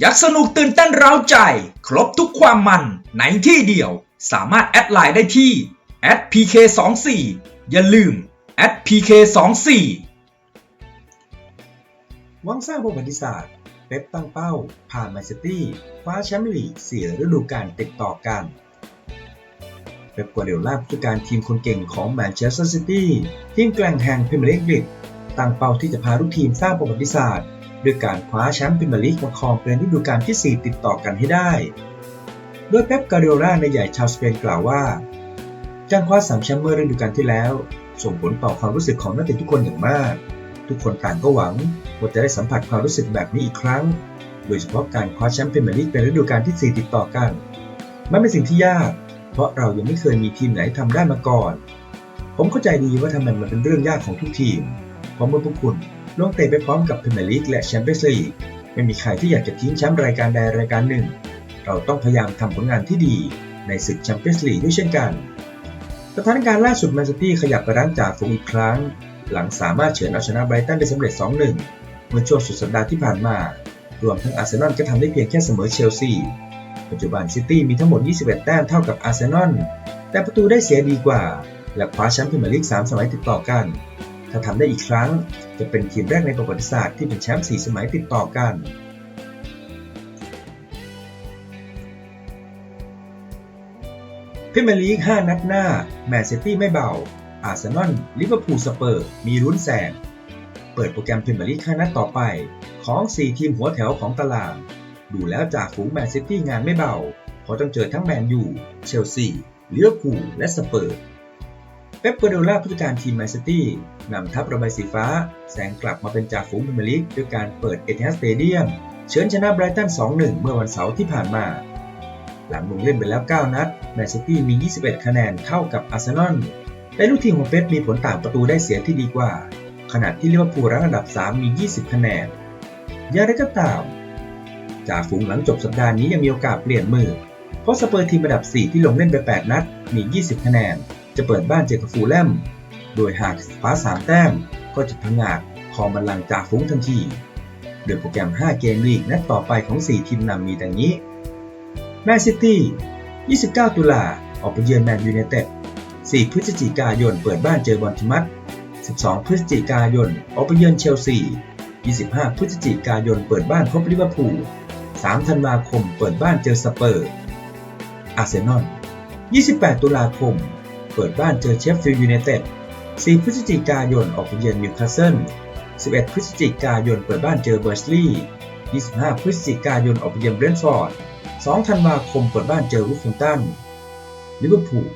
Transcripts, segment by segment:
อยากสนุกตื่นเต้นเร้าใจ ครบทุกความมันในที่เดียว สามารถแอดไลน์ได้ที่ @pk24 อย่าลืม @pk24 วังสร้างประวัติศาสตร์เป๊ปตั้งเป้า ผ่านแมนซิตี้คว้าแชมเปี้ยนลีกสี่ฤดูกาลติดต่อกันเป๊ปกัวเดโอล่าผู้จัดการทีมคนเก่งของแมนเชสเตอร์ซิตี้ทีมแกร่งแห่งพรีเมียร์ลีก ตั้งเป้าที่จะพาลูกทีมสร้างประวัติศาสตร์ด้วยการคว้าแชมป์พรีเมียร์ลีกมาครองเป็นฤดูกาลที่ 4 ติดต่อกันให้ได้ โดยเป๊ปกัวเดโอล่าในใหญ่ชาวสเปนกล่าวว่าการคว้าสามแชมป์เมื่อฤดูกาลที่แล้ว ส่งผลต่อความรู้สึกของนักเตะทุกคนอย่างมาก ทุกคนต่างก็หวังว่าจะได้สัมผัสความรู้สึกแบบนี้อีกครั้ง โดยเฉพาะการคว้าแชมป์พรีเมียร์ลีกเป็นฤดูกาลที่ 4 ติดต่อกัน มันเป็นสิ่งที่ยาก เพราะเรายังไม่เคยมีทีมไหนทำได้มาก่อน ผมเข้าใจดีว่าทำไมมันเป็นเรื่องยากของทุกทีม พราะเมื่อพวกคุณลงเตะไปพร้อมกับพรีเมียร์ลีกและแชมเปี้ยนส์ลีกไม่มีใครที่อยากจะทิ้งแชมป์รายการใดรายการหนึ่ง เราต้องพยายามทำผลงานที่ดีในศึกแชมเปี้ยนส์ลีกด้วยเช่นกัน สถานการณ์ล่าสุดแมนซิตี้ขยับไปรั้งจ่าฝูงอีกครั้ง หลังสามารถเฉือนเอาชนะไบรตันได้สำเร็จ 2-1 เมื่อช่วงสุดสัปดาห์ที่ผ่านมารวมทั้งอาร์เซนอลก็ทำได้เพียงแค่เสมอเชลซี ปัจจุบันซิตี้มีทั้งหมด 21 แต้มเท่ากับอาร์เซนอล แต่ประตูได้เสียดีกว่า และคว้าแชมป์พรีเมียร์ลีก 3 สมัยติดต่อกัน ถ้าทำได้อีกครั้ง จะเป็นทีมแรกในประวัติศาสตร์ที่เป็นแชมป์4สมัยติดต่อกันพรีเมียร์ลีก 5 นัดหน้า แมนซิตี้ไม่เบา อาร์เซนอล ลิเวอร์พูล สเปอร์ มีลุ้นแซง เปิดโปรแกรมพรีเมียร์ลีก 5 นัดต่อไป ของ 4 ทีมหัวแถวของตาราง ดูแล้วจากฝูงแมนซิตี้งานไม่เบา เพราะต้องเจอทั้งแมนยู เชลซี ลิเวอร์พูล และสเปอร์ เป๊ปกัวเดโอล่าผู้จัดการทีมแมนซิตี้นำทัพระบายสีฟ้าแซงกลับมาเป็นจ่าฝูงพรีเมียร์ลีกด้วยการเปิดเอทิฮัดสเตเดียมเชิญชนะไบรตัน 2-1 เมื่อวันเสาร์ที่ผ่านมา หลังลงเล่นไปแล้ว 9 นัดแมนซิตี้มี 21 คะแนนเท่ากับอาร์เซนอลแต่ลูกทีมของเป๊ปมีผลต่างประตูได้เสียที่ดีกว่า ขณะที่ลิเวอร์พูลรั้งอันดับ 3 มี 20 คะแนนอย่างไรก็ตามจ่าฝูงหลังจบสัปดาห์นี้ยังมีโอกาสเปลี่ยนมือ เพราะสเปอร์ทีมอันดับ 4 ที่ลงเล่นไป 8 นัดมี 20 คะแนน จะเปิดบ้านเจอกับฟูลแลม โดยหากคว้า3แต้มก็จะพังงาดคองบัลลังก์จ่าฝูงทันที โดยโปรแกรม 5 เกมลีกนัดต่อไปของ 4 ทีมนำมีดังนี้ แมนซิตี้ 29 ตุลาออกไปเยือนแมนยูไนเต็ด 4 พฤศจิกายน เปิดบ้านเจอบอลทิมัส12 พฤศจิกายน ออกไปเยือนเชลซี 25 พฤศจิกายน เปิดบ้านพบลิเวอร์พูล 3 ธันวาคม เปิดบ้านเจอสเปอร์ อาร์เซนอล 28 ตุลาคม เปิดบ้านเจอเชฟฟิลด์ยูไนเต็ด 4 พฤศจิกายนออกไปเยือนนิวคาสเซิล 11 พฤศจิกายนเปิดบ้านเจอเบอร์สลีย์ 25 พฤศจิกายนออกไปเยือนเบรนท์ฟอร์ด 2 ธันวาคมเปิดบ้านเจอวูฟแฮมป์ตัน ลิเวอร์พูล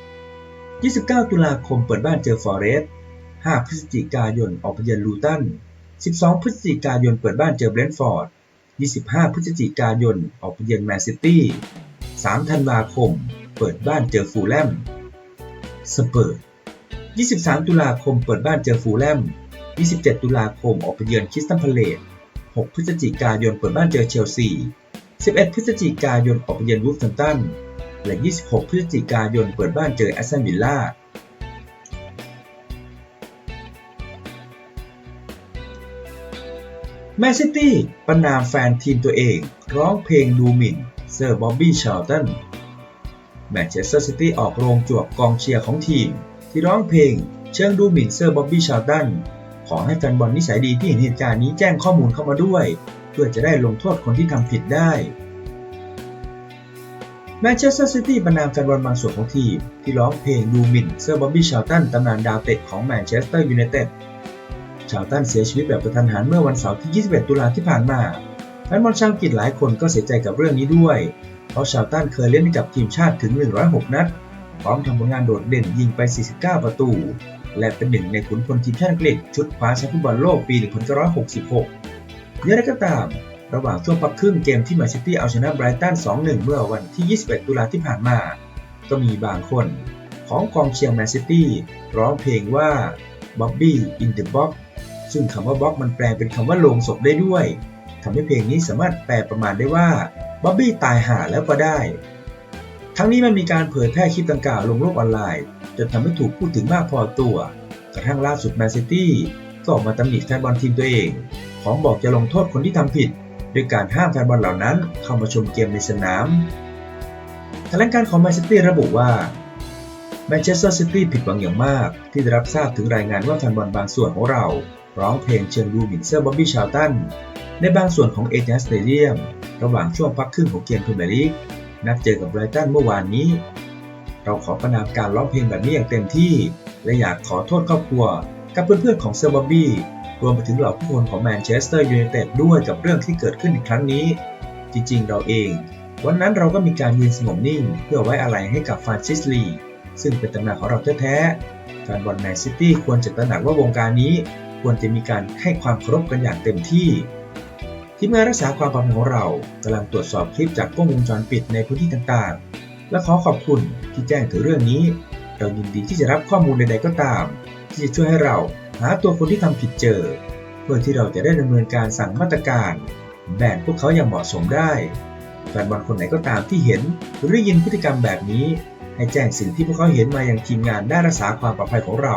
29 ตุลาคมเปิดบ้านเจอฟอเรสต์ 5 พฤศจิกายนออกไปเยือนลูตัน 12 พฤศจิกายนเปิดบ้านเจอเบรนท์ฟอร์ด 25 พฤศจิกายนออกไปเยือนแมนซิตี้ 3 ธันวาคม เปิดบ้านเจอฟูลแลม สเปอร์ 23 ตุลาคมเปิดบ้านเจอฟูลแลม 27 ตุลาคมออกไปเยือนคริสตันพาเลต6 พฤศจิกายนเปิดบ้านเจอเชลซี 11 พฤศจิกายนออกไปเยือนวูฟแฮมป์ตัน และ 26 พฤศจิกายนเปิดบ้านเจอแอสตันวิลล่าแมนซิตี้ประนามแฟนทีมตัวเอง ร้องเพลงดูหมิ่นเซอร์บ๊อบบี้ชาร์ลตัน แมนเชสเตอร์ซิตี้ออกโรงจวกกองเชียร์ของทีม ที่ร้องเพลง เชิงดูหมิ่นเซอร์บ๊อบบี้ชาร์ตันขอให้แฟนบอลนิสัยดีที่เห็นเหตุการณ์นี้แจ้งข้อมูลเข้ามาด้วย เพื่อจะได้ลงโทษคนที่ทำผิดได้แมนเชสเตอร์ซิตี้ประนามแฟนบอลบางส่วนของทีม ที่ร้องเพลงดูหมิ่นเซอร์บ๊อบบี้ชาร์ตันตำนานดาวเตะของแมนเชสเตอร์ยูไนเต็ดชาวตันเสียชีวิตแบบกระทันหันเมื่อวันเสาร์ที่ 21 ตุลาที่ผ่านมาแฟนบอลชาวอังกฤษหลายคนก็เสียใจกับเรื่องนี้ด้วย เพราะชาวตันเคยเล่นให้กับทีมชาติถึง 106 นัด พร้อมทำผลงานโดดเด่นยิงไป 49 ประตู และเป็นหนึ่งในขุนพลทีมชาติอังกฤษชุดคว้าแชมป์ฟุตบอลโลกปี 1966อย่างไรก็ตาม ระหว่างช่วงพักครึ่งเกมที่แมนซิตี้เอาชนะไบรตัน 2-1 เมื่อวันที่ 21 ตุลาที่ผ่านมา ก็มีบางคนของกองเชียร์แมนซิตี้ร้องเพลงว่า Bobby in the box ซึ่งคำว่าบ็อกมันแปลเป็นคำว่าโลงศพได้ด้วยทำให้เพลงนี้สามารถแปลประมาณได้ว่า บ๊อบบี้ตายห่าแล้วก็ได้ ทั้งนี้มันมีการเผยแพร่คลิปดังกล่าวลงโลกออนไลน์ จนทำให้ถูกพูดถึงมากพอตัว กระทั่งล่าสุดแมนซิตี้ก็ออกมาตำหนิแฟนบอลทีมตัวเองของบอกจะลงโทษคนที่ทำผิดด้วยการห้ามแฟนบอลเหล่านั้นเข้ามาชมเกมในสนามแถลงการของแมนซิตี้ระบุว่าแมนเชสเตอร์ซิตี้ผิดหวังอย่างมาก ที่ได้รับทราบถึงรายงานว่าแฟนบอลบางส่วนของเรา ร้องเพลงเชิญดูหมิ่นเซอร์บ๊อบบี้ชาลตัน ในบางส่วนของเอเจนสเตเดียมระหว่างช่วงพักครึ่งของเกมพรีเมียร์ลีกนัดเจอกับไบรตันเมื่อวานนี้ เราขอประนามการร้องเพลงแบบนี้อย่างเต็มที่ และอยากขอโทษครอบครัว กับเพื่อนๆของเซอร์บอบบี้รวมไปถึงเหล่าผู้คนของแมนเชสเตอร์ยูไนเต็ดด้วยกับเรื่องที่เกิดขึ้นในครั้งนี้ จริงๆ เราเอง วันนั้นเราก็มีการยืนสงบนิ่ง เพื่อไว้อาลัยให้กับฟรานซิสลีซึ่งเป็นตำนานของเราแท้ๆแฟนบอลแมนซิตี้ควรจะตระหนักว่าวงการนี้ ควรจะมีการให้ความเคารพกันอย่างเต็มที่ ทีมงานรักษาความปลอดภัยของเรากำลังตรวจสอบคลิปจากกล้องวงจรปิดในพื้นที่ต่างๆ และขอขอบคุณที่แจ้งถึงเรื่องนี้ เรายินดีที่จะรับข้อมูลใดๆก็ตาม ที่จะช่วยให้เราหาตัวคนที่ทำผิดเจอ เพื่อที่เราจะได้ดำเนินการสั่งมาตรการ แบนพวกเขาอย่างเหมาะสมได้แฟนบอลคนไหนก็ตามที่เห็นหรือได้ยินพฤติกรรมแบบนี้ ให้แจ้งสิ่งที่พวกเขาเห็นมาอยังทีมงานด้านรักษาความปลอดภัยของเรา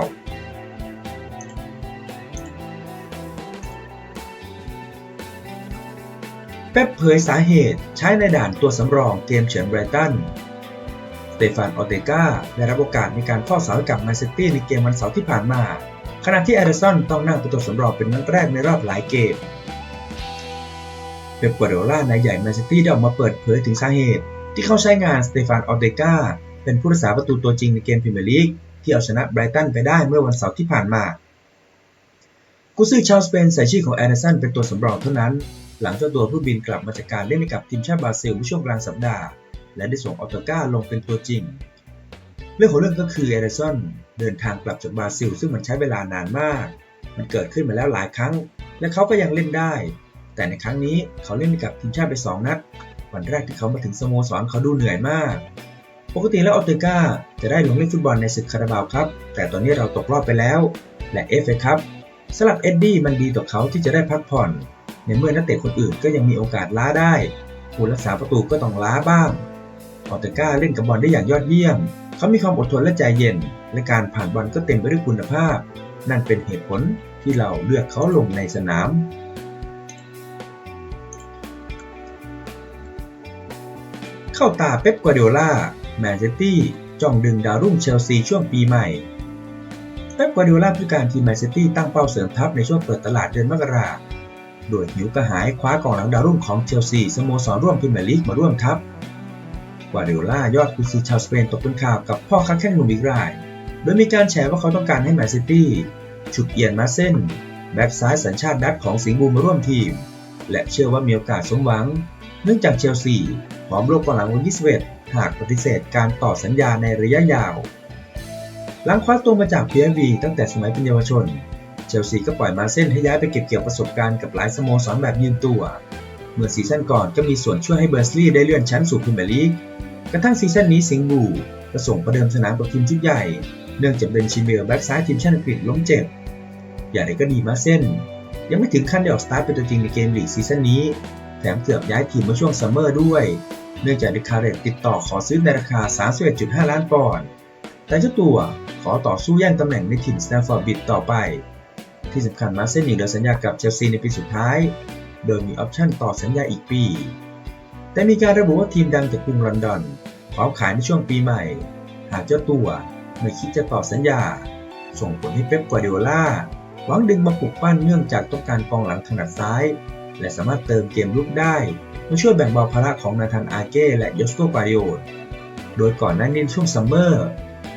เป๊ปเผยสาเหตุใช้ในด่านตัวสำรองเกมเฉือนไบรตันสเตฟานออเตกาได้รับโอกาสในการเข้าเสาให้กับแมนซิตี้ในเกมวันเสาร์ที่ผ่านมา ขณะที่แอริสันต้องนั่งเป็นตัวสำรองเป็นนัดแรกในรอบหลายเกมเป๊ปกัวเดโอล่านายใหญ่แมนซิตี้ได้ออกมาเปิดเผยถึงสาเหตุ ที่เขาใช้งานสเตฟานออเตกาเป็นผู้รักษาประตูตัวจริงในเกมพรีเมียร์ลีกที่เอาชนะไบรตันไปได้เมื่อวันเสาร์ที่ผ่านมากุซือชาวสเปนใส่ชื่อของแอริสันเป็นตัวสำรองเท่านั้น หลังเจ้าตัวผู้บินกลับมาจากการเล่นให้กับทีมชาติบราซิลเมื่อช่วงกลางสัปดาห์ และได้ส่งออโตก้าลงเป็นตัวจริง เรื่องของเรื่องก็คือเอเดรสันเดินทางกลับจากบราซิล ซึ่งมันใช้เวลานานมาก มันเกิดขึ้นมาแล้วหลายครั้ง และเขาก็ยังเล่นได้ แต่ในครั้งนี้เขาเล่นกับทีมชาติไป 2 นัด วันแรกที่เขามาถึงสโมสรเขาดูเหนื่อยมาก ปกติแล้วออโตก้าจะได้ลงเล่นฟุตบอลในศึกคาราบาวครับ แต่ตอนนี้เราตกรอบไปแล้ว และเอฟเอครับสำหรับเอ็ดดี้มันดีต่อเขาที่จะได้พักผ่อน ในเมื่อนักเตะคนอื่นก็ยังมีโอกาสล้าได้ ผู้รักษาประตูก็ต้องล้าบ้างออเตก้าเล่นกับบอลได้อย่างยอดเยี่ยม เขามีความอดทนและใจเย็น และการผ่านบอลก็เต็มไปด้วยคุณภาพ นั่นเป็นเหตุผลที่เราเลือกเขาลงในสนามเข้าตาเป๊ป กัวเดโอล่า แมนซิตี้จ้องดึงดาวรุ่งเชลซีช่วงปีใหม่ เป๊ป กัวเดโอล่าผู้การทีมแมนซิตี้ตั้งเป้าเสริมทัพในช่วงเปิดตลาดเดือนมกรา โดยหิวกระหายคว้ากองหลังดาวรุ่งของเชลซีสโมสรร่วมพรีเมียร์ลีกมาร่วมทัพกวาเดโอล่ายอดกุซือชาวสเปนตกเป็นข่าวกับพ่อค้าแข้งหนุ่มอีกราย โดยมีการแชร์ว่าเขาต้องการให้แมนซิตี้ฉุดเอียนมาเส้นแบ็กซ้ายสัญชาติดัตช์ของสิงห์บูมาร่วมทีม และเชื่อว่ามีโอกาสสมหวัง เนื่องจากเชลซีพร้อมโลกกองหลังวัน21หากปฏิเสธการต่อสัญญาในระยะยาว หลังคว้าตัวมาจาก PSV ตั้งแต่สมัยเป็นเยาวชน เชลซีก็ปล่อยมาเส้นให้ย้ายไปเก็บเกี่ยวประสบการณ์กับหลายสโมสรแบบยืมตัว เมื่อซีซั่นก่อนก็มีส่วนช่วยให้เบอร์สลีย์ได้เลื่อนชั้นสู่พรีเมียร์ลีกกระทั่งซีซั่นนี้สิงห์บูก็ส่งประเดิมสนามกับทีมชุดใหญ่ เนื่องจากเบนชิเมลแบ็กซ้ายทีมชาติอังกฤษล้มเจ็บ อย่างไรก็ดีมาเส้น ยังไม่ถึงขั้นได้ออกสตาร์ทเป็นตัวจริงในเกมลีกซีซั่นนี้ แถมเกือบย้ายทีมมื่อช่วงซัมเมอร์ด้วย เนื่องจากดิคาเรตติดต่อขอซื้อในราคา 31.5 ล้านปอนด์ แต่เจ้าตัวขอต่อสู้แย่งตำแหน่งในถิ่นสแตมฟอร์ดบิดต่อไป ที่สำคัญมาเส้นยังเหลือสัญญากับเชลซีในปีสุดท้าย โดยมีออปชั่นต่อสัญญาอีกปี แต่มีการระบุว่าทีมดังจากกรุงลอนดอนพร้อมขายในช่วงปีใหม่ หากเจ้าตัวไม่คิดจะต่อสัญญา ส่งผลให้เป๊ปกัวเดโอล่าหวังดึงมาปลุกปั้นเนื่องจากต้องการกองหลังถนัดซ้าย และสามารถเติมเกมลุกได้มาช่วยแบ่งเบาภาระของนาธานอาเก้และยอสโตปาริโอตโดยก่อนหน้านี้ในช่วงซัมเมอร์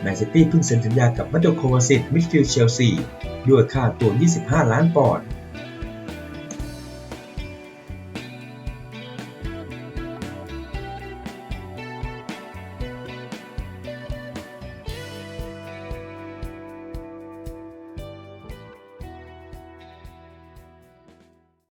แมนซิตี้เพิ่งเซ็นสัญญากับมาโดโควาซิตมิดฟิลด์เชลซี ด้วยค่าตัว 25 ล้านปอนด์